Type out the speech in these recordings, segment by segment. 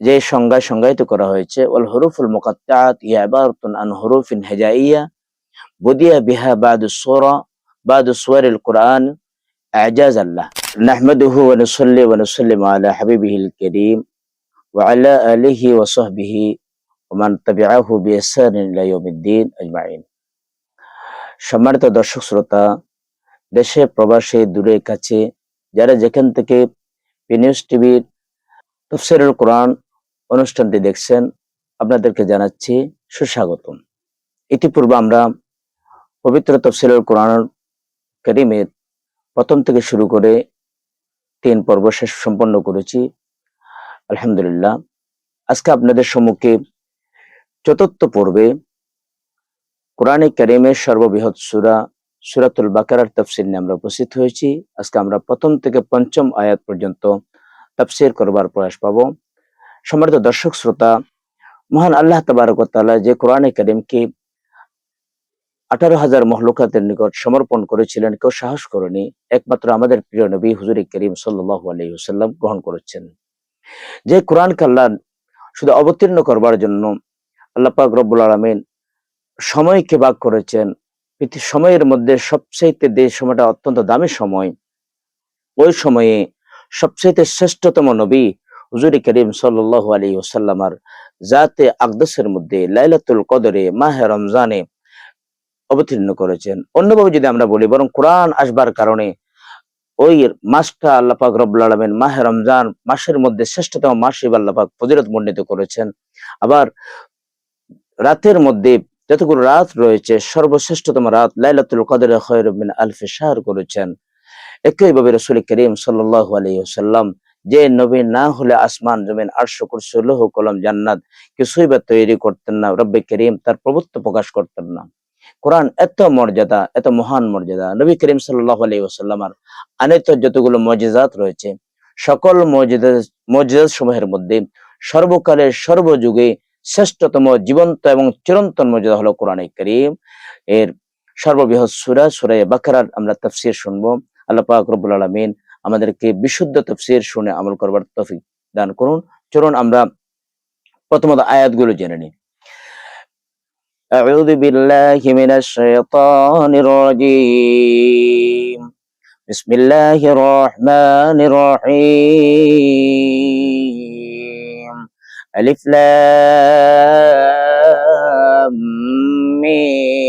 যে সংজ্ঞায় সংজ্ঞায়িত করা হয়েছে ওয়াল হরুফুল মুকাত্তাআত ইয়া ইবারাতুন আন হুরুফিন হিজাইয়া বুদিয়া বিহা বাদু সূরা বাদু সুওয়ারিল কুরআন اعجاز الله نحمده ونصلي ونسلم على حبيبه الكريم وعلى آله وصحبه ومن تبعه بإحسان إلى يوم الدين أجمعين সম্মানিত দর্শক শ্রোতা দেশে প্রবাসে দূরে কাছে যারা যেখান থেকে পিনিউজ টিভির তফসিরুল কোরআন অনুষ্ঠানটি দেখছেন, আপনাদেরকে জানাচ্ছি সুস্বাগতম। ইতিপূর্বে আমরা পবিত্র তফসিলুল কোরআন করিমের প্রথম থেকে শুরু করে তিন পর্ব শেষ সম্পন্ন করেছি। আলহামদুলিল্লাহ। আজকে আপনাদের সম্মুখে চতুর্থ পর্বে কোরআনে করিমের সর্ববৃহৎ সুরা, সুরাতুল বাকারার তফসিল নিয়ে আমরা উপস্থিত হয়েছি। আজকে আমরা প্রথম থেকে পঞ্চম আয়াত পর্যন্ত তফসির করবার প্রয়াস পাব। সম্মানিত দর্শক, শ্রোতা, মহান আল্লাহ তাবারকতালা যে কোরআনে করিমকে আঠারো হাজার মহলুকাতের নিকট সমর্পণ করেছিলেন, কেউ সাহস করেনি। একমাত্র আমাদের প্রিয় নবী হুজুরি করিম সাল্লাহ আলহিহাল্লাম গ্রহণ করেছেন। যে কোরআন আল্লাহ শুধু অবতীর্ণ করবার জন্য আল্লাহ পাক রব্বুল আলমিন সময়কে ভাগ করেছেন। সময়ের মধ্যে সবচেয়ে যে সময়টা অত্যন্ত দামি সময়, ওই সময়ে সবচেয়ে শ্রেষ্ঠতম নবী হুজুরি করিম সাল্লাহ আলী ওসাল্লামার জাতে আকদসের মধ্যে লাইলাতুল কদরে মাহে রমজানে অবতীর্ণ করেছেন। অন্যভাবে যদি আমরা বলি, বরং কোরআন আসবার কারণে ওই মাসটা আল্লাপাক রব্বুল আলমেন মাহে রমজান মাসের মধ্যে শ্রেষ্ঠতম মাস হিসেবে আল্লাপাক ফজিরত মন্ডিত করেছেন। আবার রাতের মধ্যে যতগুলো রাত রয়েছে, সর্বশ্রেষ্ঠতম রাত লাইলাতুল কদরে খয়রবিন আলফে শাহর করেছেন। একইভাবে রসুল করিম সাল্লাহ আলহিহাল্লাম যে নবী না হলে আসমান, জমিন আটশ কুরসুল্লাহ কলম, জান্নাত কিছুই বা তৈরি করতেন না। রব্বে করিম তার প্রভুত্ব প্রকাশ করতেন না। কোরআন এত মর্যাদা, এত মহান মর্যাদা। নবী করিম সাল্লাহ আলী আনিত যতগুলো মজিজাত রয়েছে, সকল মজিজাত সমূহের মধ্যে সর্বকালের সর্বযুগে শ্রেষ্ঠতম, জীবন্ত এবং চিরন্তন মর্যাদা হলো কোরআন করিম। এর সর্ববৃহৎ সুরা সুরাই বাকারার আমরা তফসির শুনব। আল্লাহ পাক রব্বুল আলমিন আমাদেরকে বিশুদ্ধ তফসির শুনে আমল করবার তফিক দান করুন চলুন আমরা প্রথমত আয়াতগুলো জেনে নিই أعوذ بالله من الشيطان الرجيم بسم الله الرحمن الرحيم ألف لام ميم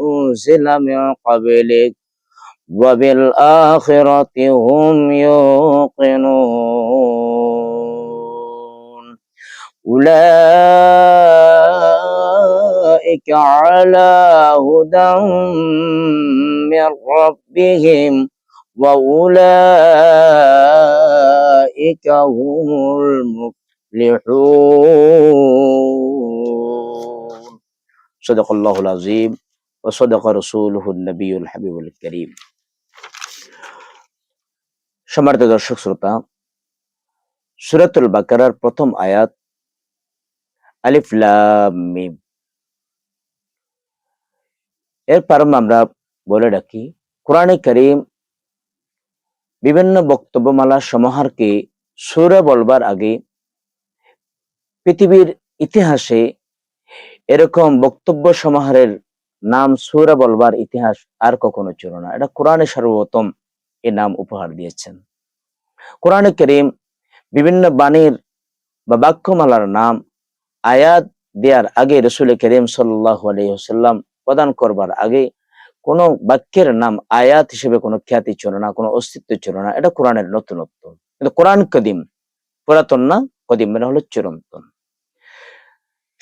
أنزل من قبلك وبالآخرة هم يوقنون. أولئك على هدى من ربهم وأولئك هم المفلحون. صدق الله العظيم. وصدق رسوله النبي الحبيب الكريم সম্মানিত দর্শক শ্রোতা সুরাতুল বাকারার প্রথম আয়াত আলিফ লাম মিম এর প্রারম্ভ আমরা বলে রাখি কোরআনে করিম বিভিন্ন বক্তব্যমালা সমাহারকে সুরা বলবার আগে পৃথিবীর ইতিহাসে এরকম বক্তব্য সমাহারের নাম সুরা বলবার ইতিহাস আর কখনো ছিল না। এটা কোরআনে সর্বপ্রথম এ নাম উপহার দিয়েছেন। কোরআনে করিম বিভিন্ন বাণীর বা বাক্যমালার নাম, আয়াত দেওয়ার আগে রসুল করিম সাল্লাহ প্রদান করবার আগে কোন বাক্যের নাম আয়াত হিসেবে কোনো খ্যাতি ছিল না, কোনো অস্তিত্ব ছিল না। এটা কোরআনের নতুনত্ব। কিন্তু কোরআন কদিম, পুরাতন না, কদিম মানে হলো চিরন্তন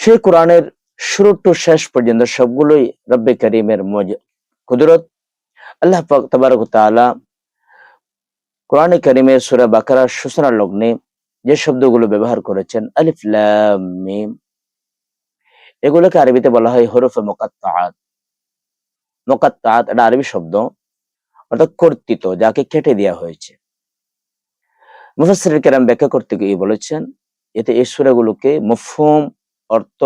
সেই কোরআনের শুরু টু শেষ পর্যন্ত সবগুলোই রব্বে করিমের মজ, কুদরত। আল্লাহ তবারক তালা কোরআনে করিমের সুরা বাকারার সূচনা লগ্নে যে শব্দগুলো ব্যবহার করেছেন, আলিফ মিম, এগুলোকে আরবিতে বলা হয় হরফে মোকাত্তাত মোকাত্তাত এটা আরবি শব্দ, অর্থাৎ কর্তৃত, যাকে কেটে দেওয়া হয়েছে। মুফাসসির কেরাম ব্যাখ্যা করতে গিয়ে বলেছেন, এতে এই সূরাগুলোকে মফহুম, অর্থ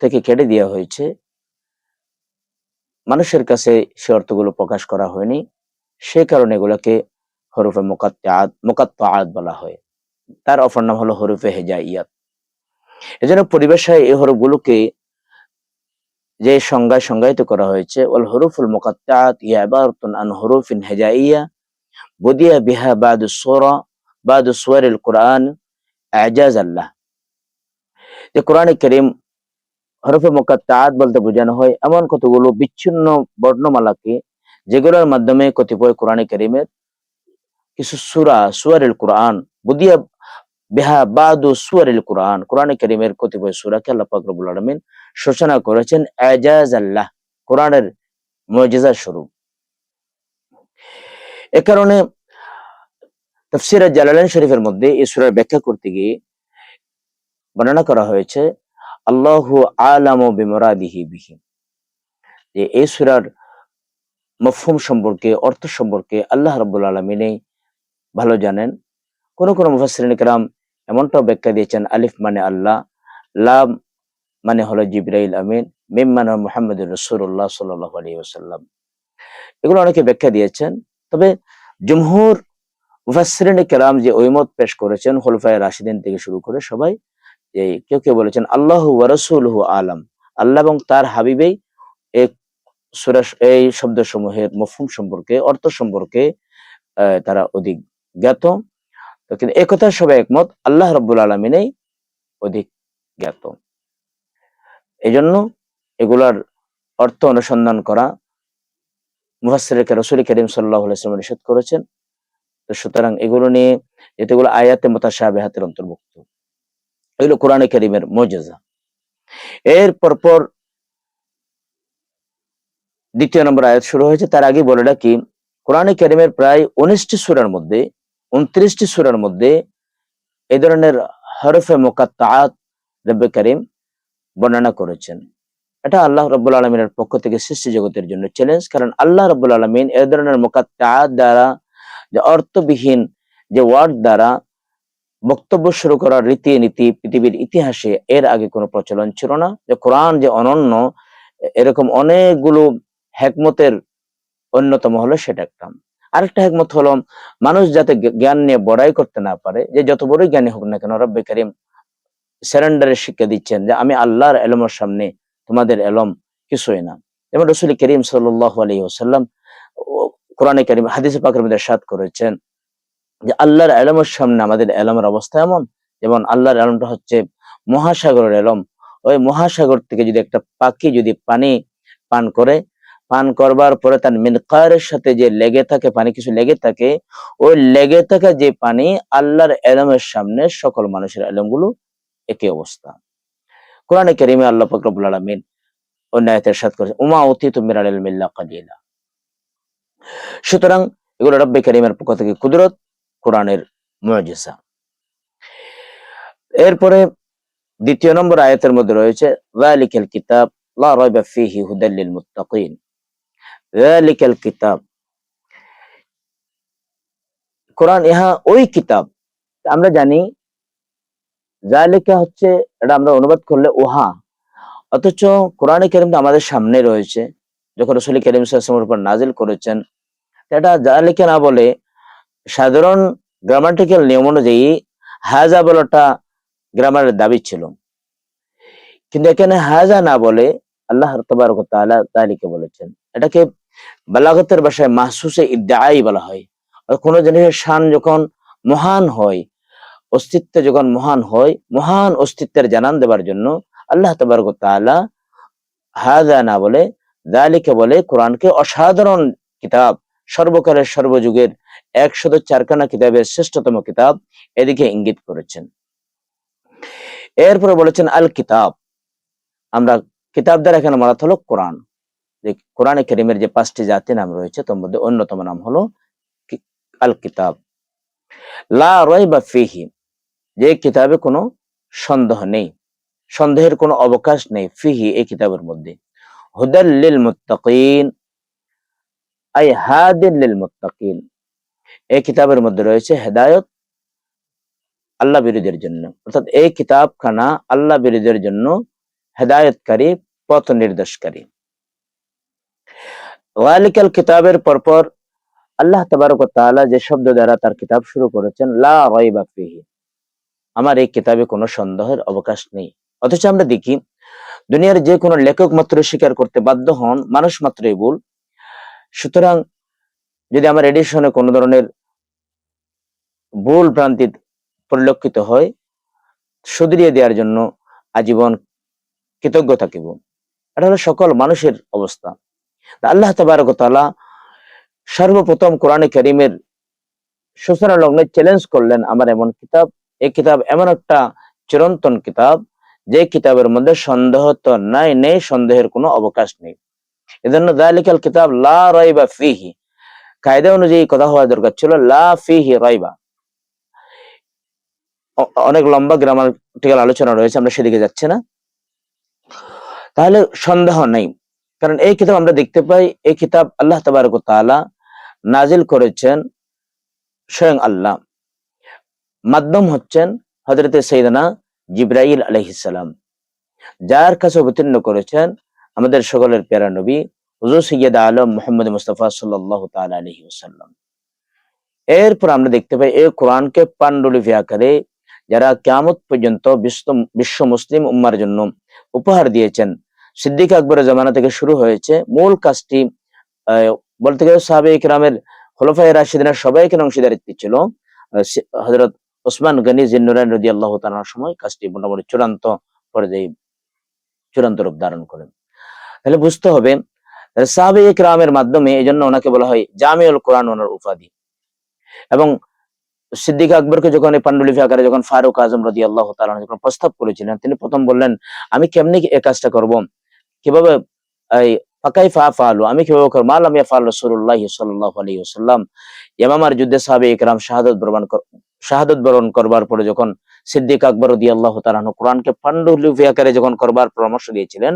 থেকে কেটে দেওয়া হয়েছে। মানুষের কাছে সে অর্থগুলো প্রকাশ করা হয়নি। সে কারণে এগুলোকে হরফে মোকাত্তাত মোকাত্তাত বলা হয়। তার অপর নাম হলো হরফে হেজাইয়াত। এজন্য পরিবেশায় এই হরফগুলোকে যে সংজ্ঞায় সংজ্ঞায়িত করা হয়েছে, ওয়াল হরুফুল মুকাত্তাত ইয়া ইবারাতুন আন হুরুফিন হিজাইয়া, বুদিয়া বিহা বাদু সূরা, বাদু সুওয়ারিল কুরআন ইজাজ আল্লাহ। যে কোরআনে কারীম হরফে মুকাত্তাত বলতে বোঝানো হয় এমন কতগুলো বিচ্ছিন্ন বর্ণমালাকে যেগুলোর মাধ্যমে কতিপয় কোরআনে কারীমের কিছু সুরা সুওয়ারিল কোরআন, বুদিয়া বিহা বাদু সুয়ারিল কোরআন, কোরআনে কারীমের কতিপয় সূরাকে আল্লাহ পাক রব্বুল আলামিন সূচনা করেছেন এজাজ আল্লাহ কোরআনের মুজিজা স্বরূপ। এ কারণে তাফসীরে জালালাইন শরীফের মধ্যে এই সূরার ব্যাখ্যা করতে গিয়ে বর্ণনা করা হয়েছে আল্লাহ আলাম বিমরাদিহি বিহি। যে এই সুরার মফুম সম্পর্কে, অর্থ সম্পর্কে আল্লাহ রব্বুল আলমিনেই ভালো জানেন। কোন কোনো মুফাসরিন কেরাম এমনটাও ব্যাখ্যা দিয়েছেন, আলিফ মানে আল্লাহ, লাম মানে হলো জিব্রাইল আমিন, মিম মানে মোহাম্মদ রসুল্লাহ সাল্লাহ আলী ওসাল্লাম এগুলো অনেকে ব্যাখ্যা দিয়েছেন, তবে জমহুর মুফাসরিন কেরাম যে ঐমত পেশ করেছেন হলফায় রাশিদিন থেকে শুরু করে সবাই যে কেউ কেউ বলেছেন, আল্লাহ ওয়ারসুলহু আলম। আল্লাহ এবং তার হাবিবেই এই সূরা, এই শব্দসমূহের মফহুম সম্পর্কে, অর্থ সম্পর্কে তারা অধিক জ্ঞাত। কিন্তু একথা সবাই একমত, আল্লাহ রব্বুল আলমিনেই অধিক জ্ঞাত। এই জন্য এগুলার অর্থ অনুসন্ধান করা মুহাসসিরকে রসুল করিম সাল্লাহ আলাইসলাম নিষেধ করেছেন। তো সুতরাং এগুলো নিয়ে যেগুলো আয়াতে মোতাসাবেহাতের অন্তর্ভুক্ত। এগুলো কোরআনে করিমের মজেজা। এর পরপর দ্বিতীয় নম্বর আয়াত শুরু হয়েছে, তার আগে বলে রাখি, কোরআনে করিমের প্রায় উনিশটি সুরার মধ্যে, উনত্রিশটি সুরার মধ্যে এ ধরনের হরফে মোকাত্তাত রব্বে করিম বর্ণনা করেছেন। এটা আল্লাহ রব্বুল আলমিনের পক্ষ থেকে সৃষ্টি জগতের জন্য চ্যালেঞ্জ কারণ আল্লাহ রব্বুল আলমিন এ ধরনের মোকাত্তাত দ্বারা যে অর্থবিহীন যে ওয়ার্ড দ্বারা বক্তব্য শুরু করার রীতিনীতি পৃথিবীর ইতিহাসে এর আগে কোনো প্রচলন ছিল না। যে কোরআন যে অনন্য, এরকম অনেকগুলো হেকমতের অন্যতম হলো সেটা একটা। আরেকটা হেকমত হলো, মানুষ যাতে জ্ঞান নিয়ে বড়াই করতে না পারে, যে যত বড়ই জ্ঞানী হোক না কেন, রব্বে করিম স্যারেন্ডারের শিক্ষা দিচ্ছেন যে আমি আল্লাহর এলমের সামনে তোমাদের এলম কিছুই না। যেমন রসুল করিম সাল্লাহ আলী ওসাল্লাম কোরআনে করিম হাদিস পাকের মধ্যে সাত করেছেন যে আল্লাহর এলমের সামনে আমাদের এলমের অবস্থা এমন? যেমন আল্লাহর এলমটা হচ্ছে মহাসাগরের এলম ওই মহাসাগর থেকে যদি একটা পাখি যদি পানি পান করে, পান করবার পরে তার মিনকারের সাথে যে লেগে থাকে, পানি কিছু লেগে থাকে, ওই লেগে থাকা যে পানি আল্লাহর এলমের সামনে সকল মানুষের এলমগুলো একই অবস্থা। কোরআনে কেরিমে আল্লাহ ফকরবুল আলমিন অন্য আয়াতের সাথ করেছে উমা অতি তুমির আলমিল্লা কালিলা। সুতরাং এগুলো রব্বে করিমের পক্ষ থেকে কুদরত কোরআনের মুজিজা এরপরে দ্বিতীয় নম্বর আয়াতের মধ্যে রয়েছে, যালিকাল কিতাব লা রাইবা ফীহি হুদাল লিল মুত্তাকিন। যালিকাল কিতাব। কোরআন ইহা ওই কিতাব। আমরা জানি জালিকা হচ্ছে, এটা আমরা অনুবাদ করলে ওহা। অথচ কোরআনে কারীম আমাদের সামনে রয়েছে। যখন রসুল করিম উপর নাজিল করেছেন এটা জালিকা না বলে সাধারণ গ্রামাটিক্যাল নিয়ম অনুযায়ী হাজা বলাটা গ্রামারের দাবি ছিল। কিন্তু এখানে হাজা না বলে আল্লাহ তবারক তালিকে বলেছেন। এটাকে বালাগতের ভাষায় মাহসুসে ইদ্দাই বলা হয়। কোনো জিনিসের শান যখন মহান হয়, অস্তিত্ব যখন মহান হয়, মহান অস্তিত্বের জানান দেবার জন্য আল্লাহ তবারক তাআলা হাজা না বলে দালিকে বলে কোরআনকে অসাধারণ কিতাব, সর্বকালের সর্বযুগের একশত চারখানা কিতাবের শ্রেষ্ঠতম কিতাব এদিকে ইঙ্গিত করেছেন। এরপরে বলেছেন, আল কিতাব। আমরা কিতাব দ্বারা এখানে মারাত হলো কোরআন। কোরআনে করিমের যে পাঁচটি জাতি নাম রয়েছে, তার মধ্যে অন্যতম নাম হলো আল কিতাব। লা যে কিতাবে কোনো সন্দেহ নেই, সন্দেহের কোনো অবকাশ নেই ফিহি এই কিতাবের মধ্যে। হুদাল্লিল মুত্তাকিন, আই হাদিন লিল মুত্তাকিন। এই কিতাবের মধ্যে রয়েছে হেদায়ত আল্লাহ বিরোধীর জন্য। অর্থাৎ এই কিতাবখানা আল্লাহ বিরোধীর জন্য হেদায়তকারী, পথ নির্দেশকারী। ওয়ালিকাল কিতাবের পরপর আল্লাহ তবারক তাআলা যে শব্দ দ্বারা তার কিতাব শুরু করেছেন, লা রাইবা ফিহি। আমার এই কিতাবে কোনো সন্দেহের অবকাশ নেই। অথচ আমরা দেখি, দুনিয়ার যে কোনো লেখক মাত্র স্বীকার করতে বাধ্য হন, মানুষ মাত্রই ভুল। সুতরাং যদি আমার এডিশনে কোনো ধরনের ভুল ভ্রান্তি পরিলক্ষিত হয়, শুধরিয়ে দেওয়ার জন্য আজীবন কৃতজ্ঞ থাকিব। এটা হলো সকল মানুষের অবস্থা। আল্লাহ তবারক সর্বপ্রথম কোরআনে করিমের সূচনা লগ্নে চ্যালেঞ্জ করলেন আমার এমন কিতাব। এই কিতাব এমন একটা চিরন্তন কিতাব, যে কিতাবের মধ্যে সন্দেহ তো নাই, নেই, সন্দেহের কোনো অবকাশ নেই। এজন্য দালিকাল কিতাব লা রাইবা ফিহি। কায়দা অনুযায়ী কথা হওয়া দরকার ছিল, লা ফিহি রাইবা অনেক লম্বা গ্রামাটিক্যাল আলোচনা রয়েছে, আমরা সেদিকে যাচ্ছি না। তাহলে সন্দেহ নেই, কারণ এই কিতাব আমরা দেখতে পাই, এই কিতাব আল্লাহ তাবারক তাআলা নাজিল করেছেন স্বয়ং আল্লাহ। মাধ্যম হচ্ছেন হজরতে সৈদানা জিব্রাইল আলহিসাম যার কাছে অবতীর্ণ করেছেন আমাদের সকলের প্যারা নবী হুজুর সৈয়দ আলম মোহাম্মদ মুস্তফা সাল্লাহ আলহি ওসাল্লাম এরপর আমরা দেখতে পাই এই কোরআনকে পাণ্ডুলিপি আকারে যারা কেয়ামত পর্যন্ত বিশ্ব বিশ্ব মুসলিম উম্মার জন্য উপহার দিয়েছেন। সিদ্দিক আকবরের জামানা থেকে শুরু হয়েছে। মূল কাজটি বলতে গেলে সাহাবে ইকরামের খোলফায় রাশিদিনের সবাইকে অংশীদারিত্ব ছিল। হজরত ওসমান গনি জিন্নুরান রদি আল্লাহ তালার সময় কাজটি মোটামুটি চূড়ান্ত পর্যায়ে, চূড়ান্ত রূপ ধারণ করেন। তাহলে বুঝতে হবে সাহাবে ইকরামের মাধ্যমে এই জন্য ওনাকে বলা হয় জামিউল কোরআন ওনার উপাধি। এবং সিদ্দিক আকবরকে যখন এই পাণ্ডুলিপি আকারে যখন ফারুক আজম রদি আল্লাহ তালা যখন প্রস্তাব করেছিলেন, তিনি প্রথম বললেন, আমি কেমনি এই কাজটা করব? কীভাবে এই ফাকাই ফা ফালু? আমি কীভাবে করব? মাল আমি ফাল রসুল্লাহ সাল্লাহ আলী সাল্লাম ইয়ামামার যুদ্ধে সাহাবে ইকরাম শাহাদত বরণ শাহাদত বরণ করবার পরে যখন সিদ্দিক আকবর রদি আল্লাহ তালাহ কোরআনকে পাণ্ডুলিপি আকারে যখন করবার পরামর্শ দিয়েছিলেন,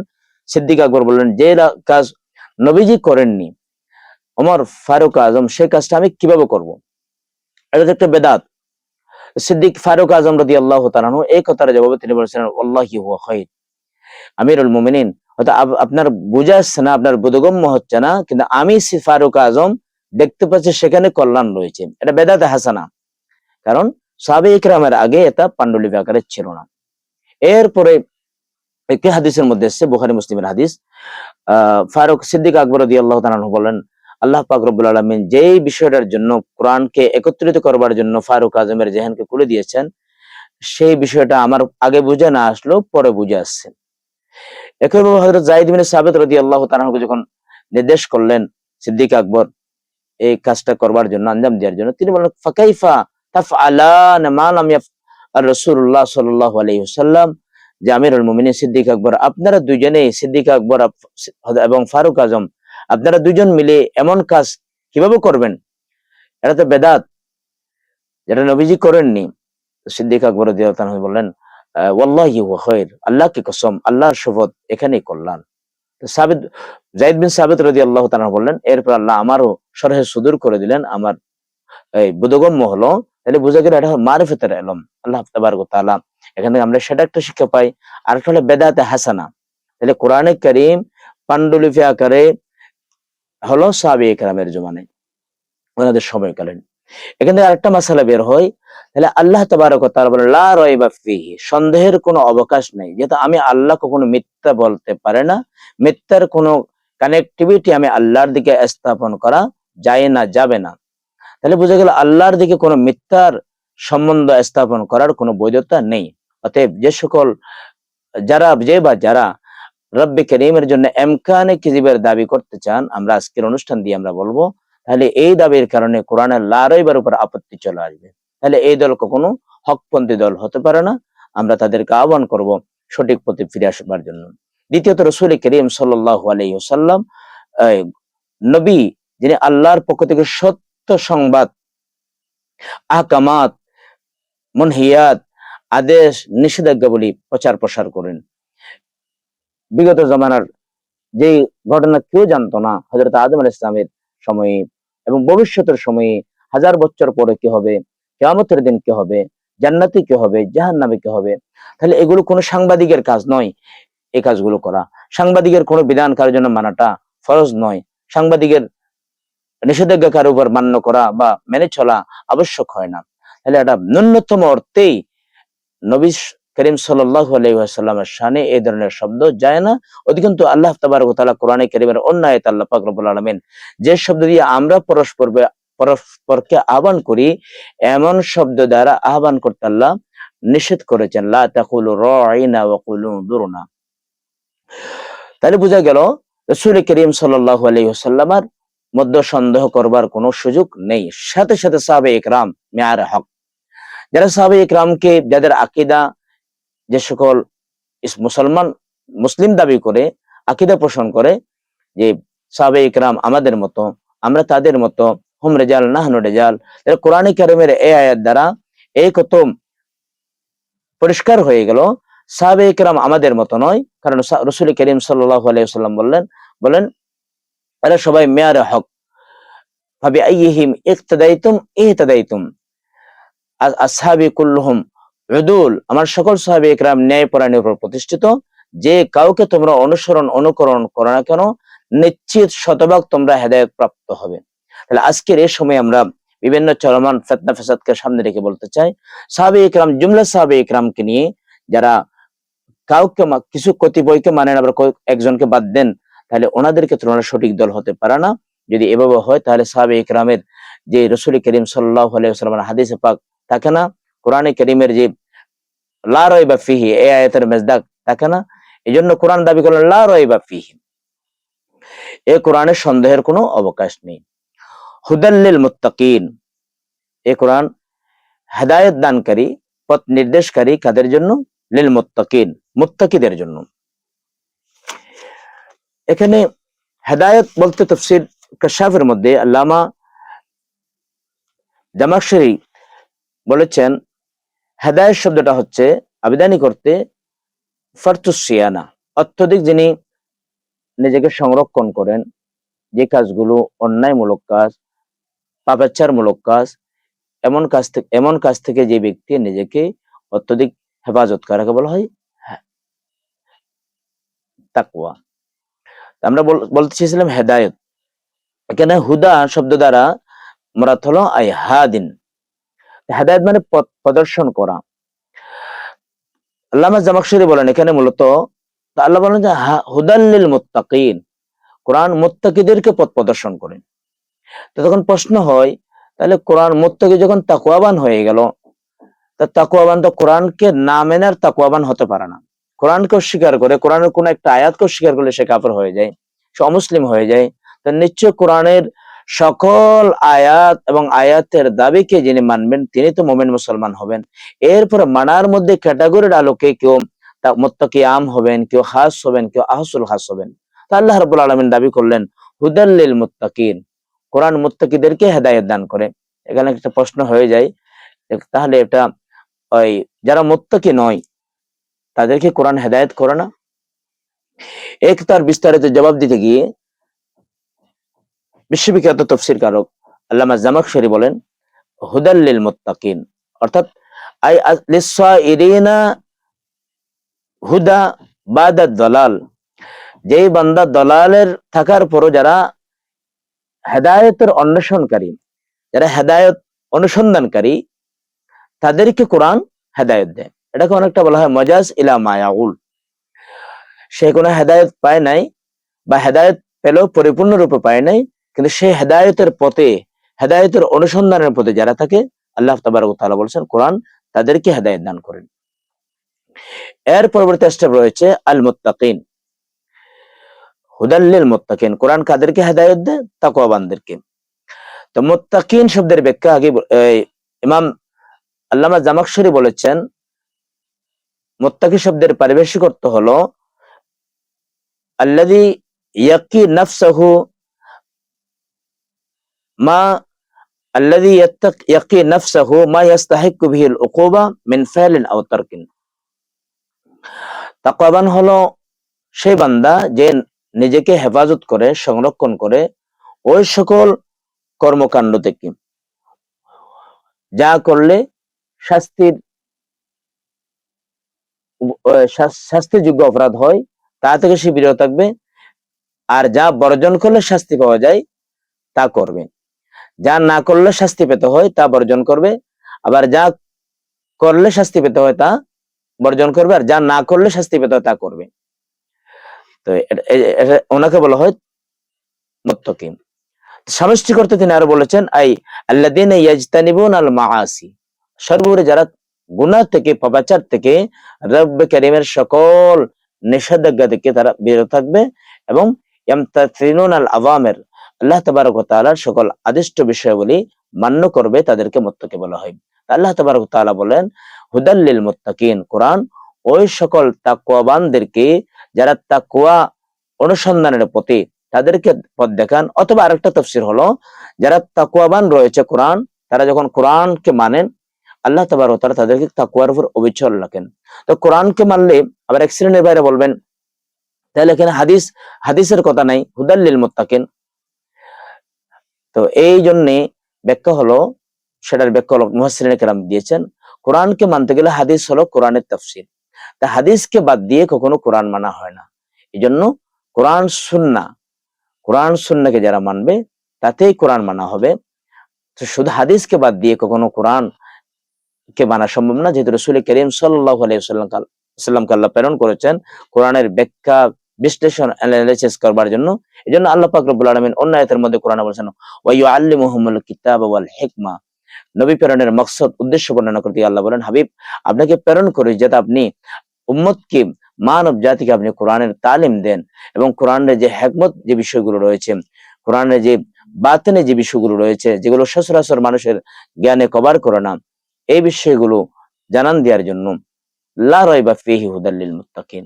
সিদ্দিক আকবর বললেন, যে কাজ নবীজি করেননি। ওমর ফারুক আজম, সেই কাজটা আমি কীভাবে করব? এটা একটা বেদাত। সিদ্দিক ফারুক আজম রদি আল্লাহ তালানু এই কথার জবাবে তিনি বলেছিলেন আল্লাহি হুয়া খাইর। আমিরুল মুমিনিন, হয়তো আপনার বুঝা আসছে না, আপনার বোধগম্য হচ্ছে না, কিন্তু আমি ফারুক আজম দেখতে পাচ্ছি সেখানে কল্যাণ রয়েছে। এটা বেদাতে হাসানা। কারণ সাবে ইকরামের আগে এটা পাণ্ডুলিপি আকারে ছিল না। এরপরে একটি হাদিসের মধ্যে এসছে, বুখারি, মুসলিমের হাদিস ফারুক সিদ্দিক আকবর রদি আল্লাহ তালানু বলেন, আল্লাহ পাক আলমিন যেই বিষয়টার জন্য কোরআনকে একত্রিত করবার জন্য ফারুক আজমের জেহানকে খুলে দিয়েছেন, সেই বিষয়টা আমার আগে বুঝে না আসলো পরে বুঝে আসছে। একইভাবে হজরত জাহিদ বিন সাবেদ রদি আল্লাহ তালাহকে যখন নির্দেশ করলেন সিদ্দিক আকবর এই কাজটা করবার জন্য, আঞ্জাম দেওয়ার জন্য, তিনি বললেন ফাকাইফা তাফ আলান মালাম রসুল্লাহ সাল্লাহ আলাইহি সাল্লাম যে আমিরুল মুমিনিন সিদ্দিক আকবর, আপনারা দুজনেই সিদ্দিক আকবর এবং ফারুক আজম, আপনারা দুজন মিলে এমন কাজ কীভাবে করবেন? এটা তো বেদাত। যেটা নবীজি করেননি, সিদ্দিক আকবর বললেন আল্লাহ কি কসম, আল্লাহর শপথ এখানেই কল্যাণ। তো সাবিত জাইদ বিন সাবিত রাদিয়াল্লাহু তাআলা বললেন, এরপর আল্লাহ আমারও সরহে সুদূর করে দিলেন, আমার এই বোধগম্য হলো। তাহলে বুঝা গেল এটা মারিফতের এলম। আল্লাহ তাবারক তাআলা এখান থেকে আমরা সেটা একটা শিক্ষা পাই। আর একটা হলো বেদাতে হাসানা। তাহলে কোরআনে করিম পাণ্ডুলিপি আকারে হলো সাহাবি একরামের জমানে ওনাদের সময়কালীন। এখান থেকে আরেকটা মাসালা বের হয়, তাহলে আল্লাহ তবারক লা রয়বা সন্দেহের কোনো অবকাশ নেই। যেহেতু আমি আল্লাহ কখনো মিথ্যা বলতে পারে না, মিথ্যার কোনো কানেক্টিভিটি আমি আল্লাহর দিকে স্থাপন করা যায় না, যাবে না। তাহলে বোঝা গেল আল্লাহর দিকে কোনো মিথ্যার সম্বন্ধ স্থাপন করার কোনো বৈধতা নেই। অতএব যে সকল যারা, যে বা যারা রব্বে করিমের জন্য এমকানে কিজিবের দাবি করতে চান, আমরা আজকের অনুষ্ঠান দিয়ে আমরা বলব, তাহলে এই দাবির কারণে কোরআনের লারইবার উপর আপত্তি চলে আসবে। তাহলে এই দল কখনো হকপন্থী দল হতে পারে না, আমরা তাদেরকে আহ্বান করব সঠিক পথে ফিরে আসবার জন্য। দ্বিতীয়ত রসুল করিম সাল্লাহ আলাইসাল্লাম নবী যিনি আল্লাহর পক্ষ থেকে সত্য সংবাদ, আহকামাত, মনহিয়াত আদেশ নিষেধাজ্ঞাবলী প্রচার প্রসার করেন। বিগত জমানার যে ঘটনা কেউ জানতো না হজরত আদম আল ইসলামের সময়ে এবং ভবিষ্যতের সময়ে হাজার বছর পরে কি হবে, কেয়ামতের দিন কি হবে, জান্নাতি কি হবে জাহান নামে কি হবে, তাহলে এগুলো কোনো সাংবাদিকের কাজ নয় এই কাজগুলো করা। সাংবাদিকের কোনো বিধান কারোর জন্য মানাটা ফরজ নয়। সাংবাদিকের নিষেধাজ্ঞা কারও উপর মান্য করা বা মেনে চলা আবশ্যক হয় না। তাহলে এটা ন্যূনতম অর্থেই নবী করিম সাল্লামের শানে এই ধরনের শব্দ যায় না। অধিকন্তু আল্লাহ তাবারকতালা কোরআনে করিমের অন্য আয়ত আল্লাহ পাকরবুল আলমিন যে শব্দ দিয়ে আমরা পরস্পর পরস্পরকে আহ্বান করি, এমন শব্দ দ্বারা আহ্বান করতে আল্লাহ নিষেধ করেছেন তাহলে বোঝা গেল, রসুল করিম সাল্লাহ আলাইসাল্লামার মধ্যে সন্দেহ করবার কোনো সুযোগ নেই। সাথে সাথে সাহাবে ইকরাম মেয়ার হক যারা সাহাবে ইকরামকে যাদের আকিদা যে সকল মুসলমান, মুসলিম দাবি করে, আকিদা পোষণ করে যে সাহাবে ইকরাম আমাদের মতো, আমরা তাদের মতো, হুম রেজাল, নাহনু রেজাল কোরআনী কারিমের এই আয়াত দ্বারা এই কত পরিষ্কার হয়ে গেল। সাহাবে ইকরাম আমাদের মতো নয়, কারণ রসুল করিম আলাইসাল্লাম বললেন, বলেন, এরা সবাই মেয়ারে হক। ভাবি আইহিম ইকতাদাইতুম ইহতাদাইতুম। আসহাবি কুল্লুহুম উদুল। আমার সকল সাহাবি ইকরাম ন্যায় পরায়ণের উপর প্রতিষ্ঠিত। যে কাউকে তোমরা অনুসরণ, অনুকরণ করো না কেন, নিশ্চিত শতভাগ তোমরা হেদায়ত প্রাপ্ত হবে। তাহলে আজকের এই সময় আমরা বিভিন্ন চলমান ফেতনা ফেসাদকে সামনে রেখে বলতে চাই। সাহাবি ইকরাম জুমলা সাহাবি ইকরামকে নিয়ে যারা কাউকে কিছু কতিপয়কে মানেন আবার একজনকে বাদ দেন, তাহলে ওনাদেরকে তুলনা সঠিক দল হতে পারে না। যদি এভাবে হয়, তাহলে সাহাবে ইকরামের যে রসুল করিম সাল্লাহ আলাইসালামের হাদিসে পাক থাকে না কোরআনে করিমের যে লা রয় বা ফিহি এ আয়তের মেজদাক থাকে না এই জন্য কোরআন দাবি করলেন, লা রয় বা ফিহি। এ কোরআনের সন্দেহের কোনো অবকাশ নেই। হুদাল্লিল মুত্তাকিন। এ কোরআন হেদায়ত দানকারী, পথ নির্দেশকারী কাদের জন্য? লিল মুত্তাকিন, মুত্তাকিদের জন্য। এখানে হেদায়ত বলতে তফসির কাশাফের মধ্যে আল্লামা জামাকশরী বলেছেন, হেদায়ত শব্দটা হচ্ছে আবেদানি করতে ফার্তুসিয়ানা অত্যধিক যিনি নিজেকে সংরক্ষণ করেন, যে কাজগুলো অন্যায়মূলক কাজ, পাপাচারমূলক কাজ, এমন কাজ থেকে এমন কাজ থেকে যে ব্যক্তি নিজেকে অত্যধিক হেফাজত করাকে বলা হয় তাকুয়া আমরা বলতে চেয়েছিলাম হেদায়ত। এখানে হুদা শব্দ দ্বারা মরাত হলো আই হাদিন হেদায়ত মানে প্রদর্শন করা। আল্লাহ জামাকশরী বলেন এখানে মূলত আল্লাহ বলেন যে হুদাল্লিল মুত্তাকিন। কোরআন মুত্তাকিদেরকে পথ প্রদর্শন করেন তো তখন প্রশ্ন হয়, তাহলে কোরআন মুত্তাকি যখন তাকুয়াবান হয়ে গেল, তা তাকুয়াবান তো কোরআনকে না মেনার তাকুয়াবান হতে পারে না। কোরআনকে অস্বীকার করে, কোরআনের কোন একটা আয়াতকে অস্বীকার করলে সে কাপড় হয়ে যায়, সে অমুসলিম হয়ে যায়। তো নিশ্চয় কোরআনের সকল আয়াত এবং আয়াতের দাবিকে যিনি মানবেন, তিনি তো মোমেন মুসলমান হবেন। এরপর মানার মধ্যে ক্যাটাগরির আলোকে কেউ মোত্তাকি আম হবেন, কেউ হাস হবেন, কেউ আহসুল হাস হবেন। তা আল্লাহ রবুল আলমিন দাবি করলেন হুদাল্লিল মুত্তাকিন। কোরআন মুত্তাকিদেরকে হেদায়ত দান করে। এখানে একটা প্রশ্ন হয়ে যায়, তাহলে এটা ওই যারা মুত্তাকি নয়, তাদেরকে কোরআন হেদায়ত করে না? এক তার বিস্তারিত জবাব দিতে গিয়ে বিশ্ববিখ্যাত তফসির কারক আল্লামা জামাকশরী বলেন হুদাল্লিল মুত্তাকিন অর্থাৎ, আই ইরিনা হুদা বাদা দলাল যেই বান্দা দলালের থাকার পরও যারা হেদায়তের অন্বেষণকারী, যারা হেদায়ত অনুসন্ধানকারী, তাদেরকে কোরআন হেদায়ত দেয়। এটাকে অনেকটা বলা হয় মজাজ ইলা মায়াউল। সে কোনো হেদায়ত পায় নাই বা হেদায়ত পেলেও পরিপূর্ণরূপে পায় নাই কিন্তু সে হেদায়তের পথে, হেদায়তের অনুসন্ধানের পথে যারা থাকে, আল্লাহ তাবারক বলছেন, কোরআন তাদেরকে হেদায়ত দান করেন। এর পরবর্তী স্টেপ রয়েছে আল মুত্তাকিন হুদাল্লিল মুত্তাকিন কোরআন কাদেরকে হেদায়ত দেয়? তাকওয়াবানদেরকে। তো মুত্তাকিন শব্দের ব্যাখ্যা আগে ইমাম আল্লামা জামাকশরী বলেছেন মোত্তাকি শব্দের পারিবেশিক অর্থ হলো আল্লাদি ইয়াকি নফসাহু মা মা মিন তাকওয়াবান হলো সেই বান্দা যে নিজেকে হেফাজত করে, সংরক্ষণ করে ওই সকল কর্মকাণ্ড থেকে। যা করলে শাস্তির শাস্তিযোগ্য অপরাধ হয়, তা থেকে সে বিরত থাকবে। আর যা বর্জন করলে শাস্তি পাওয়া যায়, তা করবে। যা না করলে শাস্তি পেতে হয় তা বর্জন করবে, আবার যা করলে শাস্তি পেতে হয় তা বর্জন করবে, আর যা না করলে শাস্তি পেতে হয় তা করবে। তো ওনাকে বলা হয় মুত্তকিম সমষ্টি করতে তিনি আরও বলেছেন, আই আল্লাদিন ইয়াজতানিবুন আল সর্বোপরি যারা গুনাহ থেকে, পাপাচার থেকে রব্বে করিমের সকল নিষেধাজ্ঞা থেকে তারা বিরত থাকবে এবং আল আওয়ামের আল্লাহ তাবারক তাআলার সকল আদিষ্ট বিষয়গুলি মান্য করবে, তাদেরকে মুত্তাকি বলা হয়। আল্লাহ তাবারক তাআলা বলেন হুদাল্লিল মুত্তাকিন কোরআন ওই সকল তাকুয়াবানদেরকে যারা তাকুয়া অনুসন্ধানের প্রতি তাদেরকে পথ দেখান। অথবা আরেকটা তফসির হলো, যারা তাকুয়াবান রয়েছে কোরআন, তারা যখন কোরআনকে মানেন, আল্লাহ তাবার তারা তাদেরকে তাকুয়ার উপর অবিচল রাখেন। তো কোরআনকে মানলে আবার এক শ্রেণির বাইরে বলবেন, তাহলে এখানে হাদিস, হাদিসের কথা নাই হুদাল্লিল মোত্তাকিন তো এই জন্যে ব্যাখ্যা হলো, সেটার ব্যাখ্যা হলো মুহাসিন কেরাম দিয়েছেন, কোরআনকে মানতে গেলে হাদিস হলো কোরআনের তফসির। তা হাদিসকে বাদ দিয়ে কখনো কোরআন মানা হয় না। এই জন্য কোরআন সুন্না, কোরআন সুন্নাকে যারা মানবে, তাতেই কোরআন মানা হবে। তো শুধু হাদিসকে বাদ দিয়ে কখনো কোরআন কে মানা সম্ভব না। যেহেতু রসুল করিম সাল্লাহ আলাইসাল্লামকে আল্লাহ প্রেরণ করেছেন, কোরআনের ব্যাখ্যা বিশ্লেষণ অ্যানালাইসিস করবার জন্য। এই জন্য আল্লাহ পাক রব্বুল আলমিন অন্য মধ্যে কোরআন আল্লি মুহাম্মদ কিতাব ওয়াল হিকমা। নবী প্রেরণের মকসদ, উদ্দেশ্য বর্ণনা করতে আল্লাহ বলেন, হাবিব, আপনাকে প্রেরণ করি যাতে আপনি উম্মতকে, মানব জাতিকে আপনি কোরআনের তালিম দেন এবং কোরআনের যে হ্যাকমত যে বিষয়গুলো রয়েছে, কোরআনের যে বাতনে যে বিষয়গুলো রয়েছে, যেগুলো সচরাচর মানুষের জ্ঞানে কভার করে না, এই বিষয়গুলো জানান দেওয়ার জন্য লা রয়বা ফিহি হুদাল্লিল মুত্তাকিন।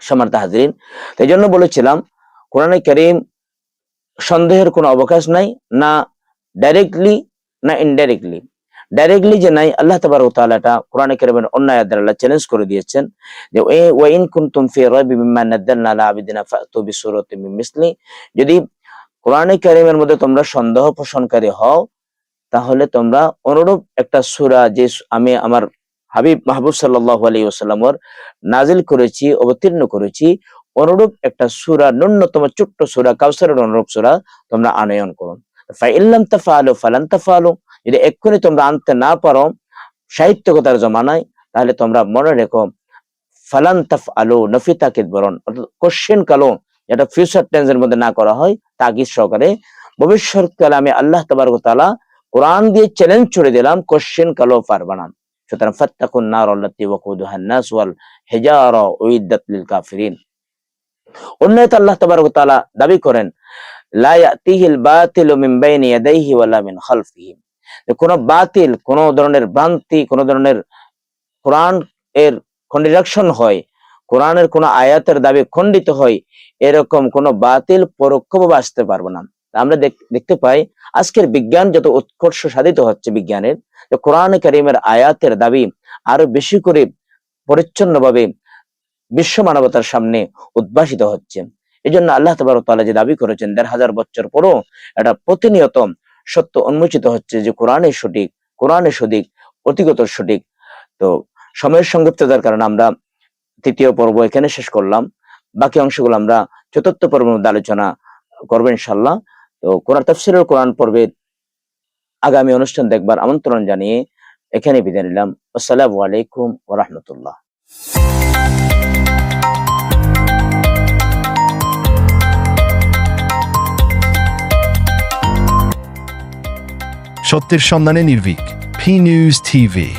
সমার্থ হাজরিন এই জন্য বলেছিলাম, কোরআনে করিম সন্দেহের কোনো অবকাশ নাই, না ডাইরেক্টলি না ইনডাইরেক্টলি ডাইরেক্টলি যে নাই, আল্লাহ তাবারক তাআলা এটা কোরআনে কারীমের অন্য আয়াতে আল্লাহ চ্যালেঞ্জ করে দিয়েছেন যে ওয়া ইন কুনতুম ফি রাইবি মিসলি। যদি কোরআনে কারীমের মধ্যে তোমরা সন্দেহ পোষণকারী হও, তাহলে তোমরা অনুরূপ একটা সূরা যে আমি আমার হাবিব মাহবুব সাল্লাল্লাহু আলাইহি ওয়াসাল্লামর নাজিল করেছি, অবতীর্ণ করেছি। অনুরূপ একটা সুরা, ন্যূনতম ছোট্ট সূরা, কাউসারের অনুরূপ সূরা তোমরা আনয়ন করো ফাইল্লাম তাফালু ফালান তাফালু যদি এক্ষুনি তোমরা আনতে না পারো, সাহিত্যকতার জমানায়, তাহলে তোমরা মনে রেখো, ফালান তাফ আলো নফি তাকিদ বরণ। অর্থাৎ কোশ্চেন কালো, যেটা ফিউচার টেন্সের মধ্যে না করা হয়, তাকিদ সহকারে। ভবিষ্যৎকালে আমি আল্লাহ তালা কোরআন দিয়ে চ্যালেঞ্জ ছড়ে দিলাম কোশ্চেন কালো পারবা না। সুতরাং ফাত্তাকুন নার আল্লাতি ওয়াকুদুহা নাস ওয়াল হিজারা লিল কাফিরিন। অন্যত আল্লাহ তাবারক তাআলা দাবি করেন, লা ইয়াতিহিল বাতিলু মিন বাইনি ইয়াদাইহি মিন খালফিহি। কোন বাতিল, কোন ধরনের ভ্রান্তি, কোন ধরনের কোরআন এর কন্ডিরাকশন হয়, কোরআনের কোন আয়াতের দাবি খণ্ডিত হয়, এরকম কোন বাতিল পরোক্ষভাবে আসতে পারব না। আমরা দেখতে পাই, আজকের বিজ্ঞান যত উৎকর্ষ সাধিত হচ্ছে বিজ্ঞানের কোরআন করিমের আয়াতের দাবি আরও বেশি করে পরিচ্ছন্নভাবে বিশ্ব মানবতার সামনে উদ্ভাসিত হচ্ছে। এই জন্য আল্লাহ তালা যে দাবি করেছেন, দেড় হাজার বছর পরও এটা প্রতিনিয়ত সত্য উন্মোচিত হচ্ছে যে কোরআনে সঠিক কোরআনে সঠিক, অতিগত সঠিক। তো সময়ের সংক্ষিপ্ততার কারণে আমরা তৃতীয় পর্ব এখানে শেষ করলাম। বাকি অংশগুলো আমরা চতুর্থ পর্বের মধ্যে আলোচনা করব ইনশাল্লাহ তো কোরআন, তফসিরের কোরআন পর্বের আগামী অনুষ্ঠান দেখবার আমন্ত্রণ জানিয়ে এখানে বিদায় নিলাম আসসালামু আলাইকুম ওরহমতুল্লাহ সত্যের সন্ধানে নির্ভীক পি নিউজ টিভি